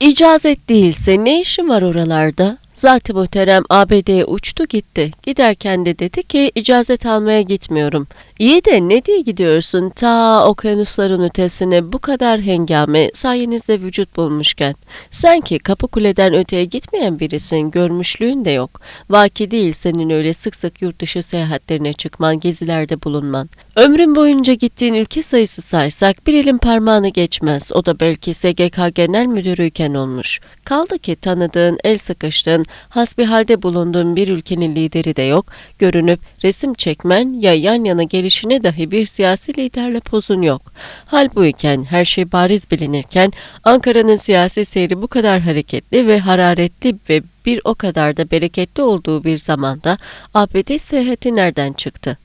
İcazet değilse ne işin var oralarda? Zat-ı muhterem ABD'ye uçtu gitti. Giderken de dedi ki icazet almaya gitmiyorum. İyi de ne diye gidiyorsun ta okyanusların ötesine bu kadar hengame sayenizde vücut bulmuşken. Sen ki kapı kuleden öteye gitmeyen birisin görmüşlüğün de yok. Vaki değil senin öyle sık sık yurt dışı seyahatlerine çıkman gezilerde bulunman. Ömrün boyunca gittiğin ülke sayısı saysak bir elin parmağını geçmez. O da belki SGK Genel Müdürüyken olmuş. Kaldı ki tanıdığın, el sıkıştığın, hasbihalde bulunduğun bir ülkenin lideri de yok. Görünüp resim çekmen ya yan yana gelişine dahi bir siyasi liderle pozun yok. Hal bu iken, her şey bariz bilinirken Ankara'nın siyasi seyri bu kadar hareketli ve hararetli ve bir o kadar da bereketli olduğu bir zamanda ABD seyahati nereden çıktı?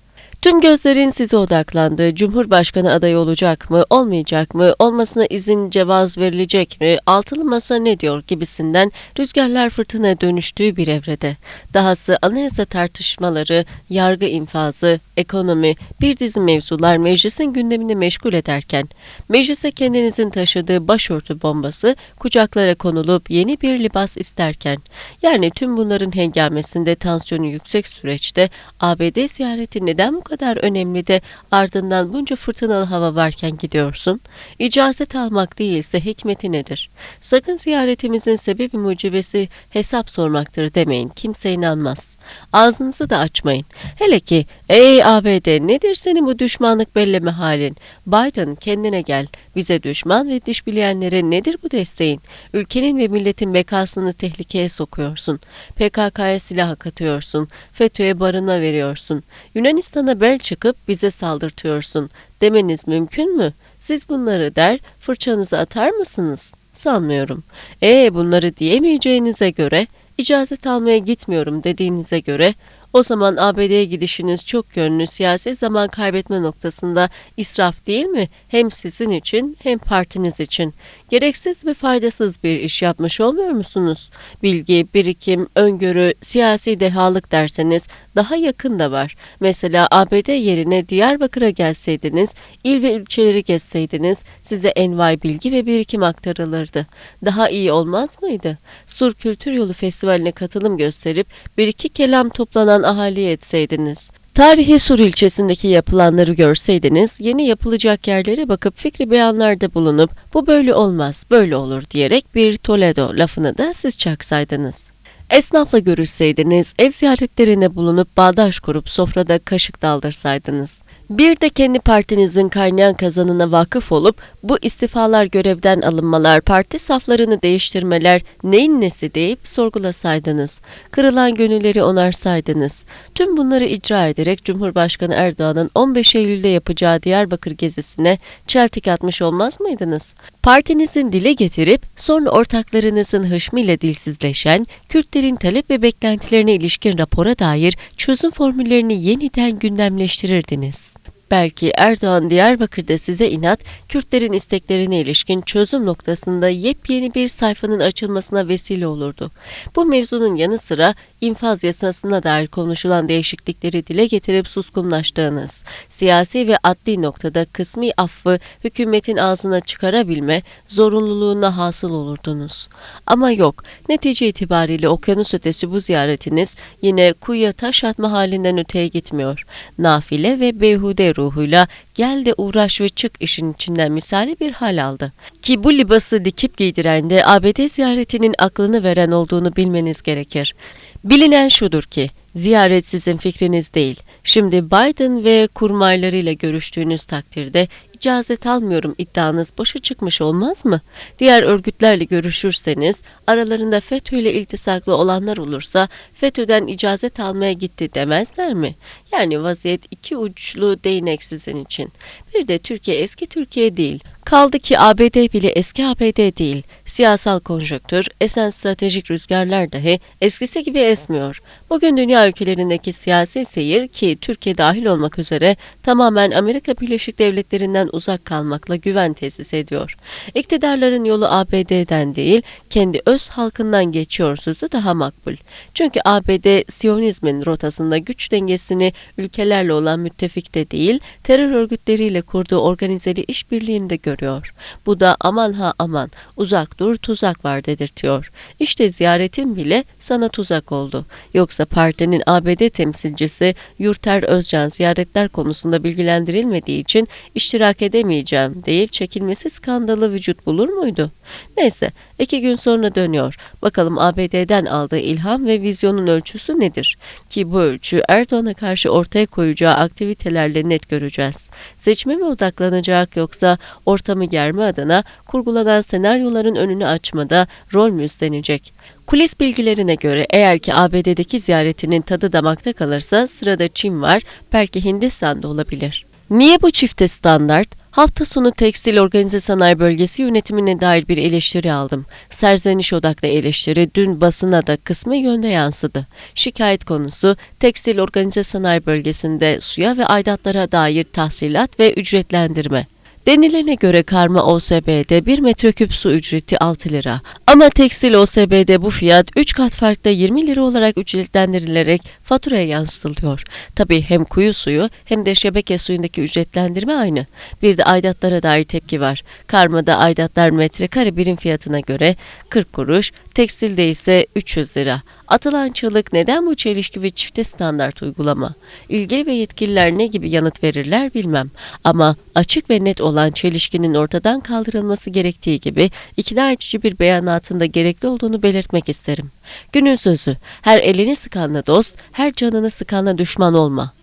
Tüm gözlerin size odaklandı. Cumhurbaşkanı adayı olacak mı, olmayacak mı, olmasına izin cevaz verilecek mi, altılı masa ne diyor gibisinden rüzgarlar fırtına dönüştüğü bir evrede. Dahası anayasa tartışmaları, yargı infazı, ekonomi, bir dizi mevzular meclisin gündemini meşgul ederken, meclise kendinizin taşıdığı başörtü bombası kucaklara konulup yeni bir libas isterken, yani tüm bunların hengamesinde tansiyonu yüksek süreçte ABD ziyareti neden bu kadar önemli de ardından bunca fırtınalı hava varken gidiyorsun? İcazet almak değilse hikmeti nedir? Sakın ziyaretimizin sebebi mucibesi hesap sormaktır demeyin. Kimse inanmaz. Ağzınızı da açmayın. Hele ki ey ABD nedir senin bu düşmanlık belleme halin? Biden kendine gel. Bize düşman ve diş bileyenlere nedir bu desteğin? Ülkenin ve milletin bekasını tehlikeye sokuyorsun. PKK'ya silah katıyorsun. FETÖ'ye barınma veriyorsun. Yunanistan'a bel çıkıp bize saldırtıyorsun. Demeniz mümkün mü? Siz bunları der, fırçanızı atar mısınız? Sanmıyorum. E bunları diyemeyeceğinize göre, icazet almaya gitmiyorum dediğinize göre, o zaman ABD'ye gidişiniz çok yönlü siyasi zaman kaybetme noktasında israf değil mi? Hem sizin için hem partiniz için. Gereksiz ve faydasız bir iş yapmış olmuyor musunuz? Bilgi, birikim, öngörü, siyasi dehalık derseniz daha yakın da var. Mesela ABD yerine Diyarbakır'a gelseydiniz, il ve ilçeleri gezseydiniz size envai bilgi ve birikim aktarılırdı. Daha iyi olmaz mıydı? Sur Kültür Yolu Festivali'ne katılım gösterip bir iki kelam toplanan ahaliye etseydiniz. Tarihi Sur ilçesindeki yapılanları görseydiniz, yeni yapılacak yerlere bakıp fikri beyanlarda bulunup bu böyle olmaz, böyle olur diyerek bir Toledo lafını da siz çaksaydınız. Esnafla görüşseydiniz, ev ziyaretlerine bulunup bağdaş kurup sofrada kaşık daldırsaydınız. Bir de kendi partinizin kaynayan kazanına vakıf olup bu istifalar görevden alınmalar, parti saflarını değiştirmeler neyin nesi deyip sorgulasaydınız. Kırılan gönülleri onarsaydınız. Tüm bunları icra ederek Cumhurbaşkanı Erdoğan'ın 15 Eylül'de yapacağı Diyarbakır gezisine çeltik atmış olmaz mıydınız? Partinizin dile getirip sonra ortaklarınızın hışmıyla dilsizleşen, Kürtlerin talep ve beklentilerine ilişkin rapora dair çözüm formüllerini yeniden gündemleştirirdiniz. Belki Erdoğan Diyarbakır'da size inat, Kürtlerin isteklerine ilişkin çözüm noktasında yepyeni bir sayfanın açılmasına vesile olurdu. Bu mevzunun yanı sıra infaz yasasına dair konuşulan değişiklikleri dile getirip suskunlaştığınız, siyasi ve adli noktada kısmi affı hükümetin ağzına çıkarabilme zorunluluğuna hasıl olurdunuz. Ama yok, netice itibariyle okyanus ötesi bu ziyaretiniz yine kuyuya taş atma halinden öteye gitmiyor. Nafile ve beyhude ruhuyla gel de uğraş ve çık işin içinden misali bir hal aldı. Ki bu libası dikip giydiren de ABD ziyaretinin aklını veren olduğunu bilmeniz gerekir. Bilinen şudur ki, ziyaret sizin fikriniz değil. Şimdi Biden ve kurmaylarıyla görüştüğünüz takdirde icazet almıyorum iddianız boşa çıkmış olmaz mı? Diğer örgütlerle görüşürseniz, aralarında FETÖ ile iltisaklı olanlar olursa FETÖ'den icazet almaya gitti demezler mi? Yani vaziyet iki uçlu değnek sizin için. Bir de Türkiye eski Türkiye değil. Kaldı ki ABD bile eski ABD değil. Siyasal konjonktür, esen stratejik rüzgarlar dahi eskisi gibi esmiyor. Bugün dünya ülkelerindeki siyasi seyir ki Türkiye dahil olmak üzere tamamen Amerika Birleşik Devletleri'nden uzak kalmakla güven tesis ediyor. İktidarların yolu ABD'den değil, kendi öz halkından geçiyor sözü daha makbul. Çünkü ABD Siyonizmin rotasında güç dengesini ülkelerle olan müttefikte değil, terör örgütleriyle kurduğu organizeli işbirliğinde görüyor veriyor. Bu da aman ha aman uzak dur tuzak var dedirtiyor. İşte ziyaretin bile sana tuzak oldu. Yoksa partinin ABD temsilcisi Yurter Özcan ziyaretler konusunda bilgilendirilmediği için iştirak edemeyeceğim deyip çekilmesi skandalı vücut bulur muydu? Neyse iki gün sonra dönüyor. Bakalım ABD'den aldığı ilham ve vizyonun ölçüsü nedir? Ki bu ölçü Erdoğan'a karşı ortaya koyacağı aktivitelerle net göreceğiz. Seçime mi odaklanacak yoksa ortamı germe adına kurgulanan senaryoların önünü açmada rol mü üstlenecek? Kulis bilgilerine göre eğer ki ABD'deki ziyaretinin tadı damakta kalırsa sırada Çin var, belki Hindistan da olabilir. Niye bu çifte standart? Hafta sonu Tekstil Organize Sanayi Bölgesi yönetimine dair bir eleştiri aldım. Serzeniş odaklı eleştiri dün basına da kısmı yönde yansıdı. Şikayet konusu Tekstil Organize Sanayi Bölgesi'nde suya ve aidatlara dair tahsilat ve ücretlendirme. Denilene göre karma OSB'de 1 metreküp su ücreti 6 lira. Ama tekstil OSB'de bu fiyat 3 kat farklı 20 lira olarak ücretlendirilerek faturaya yansıtılıyor. Tabii hem kuyu suyu hem de şebeke suyundaki ücretlendirme aynı. Bir de aidatlara dair tepki var. Karmada aidatlar metrekare birim fiyatına göre 40 kuruş, tekstilde ise 300 lira. Atılan çığlık neden bu çelişki ve çifte standart uygulama? İlgili ve yetkililer ne gibi yanıt verirler bilmem. Ama açık ve net olan çelişkinin ortadan kaldırılması gerektiği gibi ikna edici bir beyanatında gerekli olduğunu belirtmek isterim. Günün sözü, her elini sıkanla dost, her canını sıkanla düşman olma.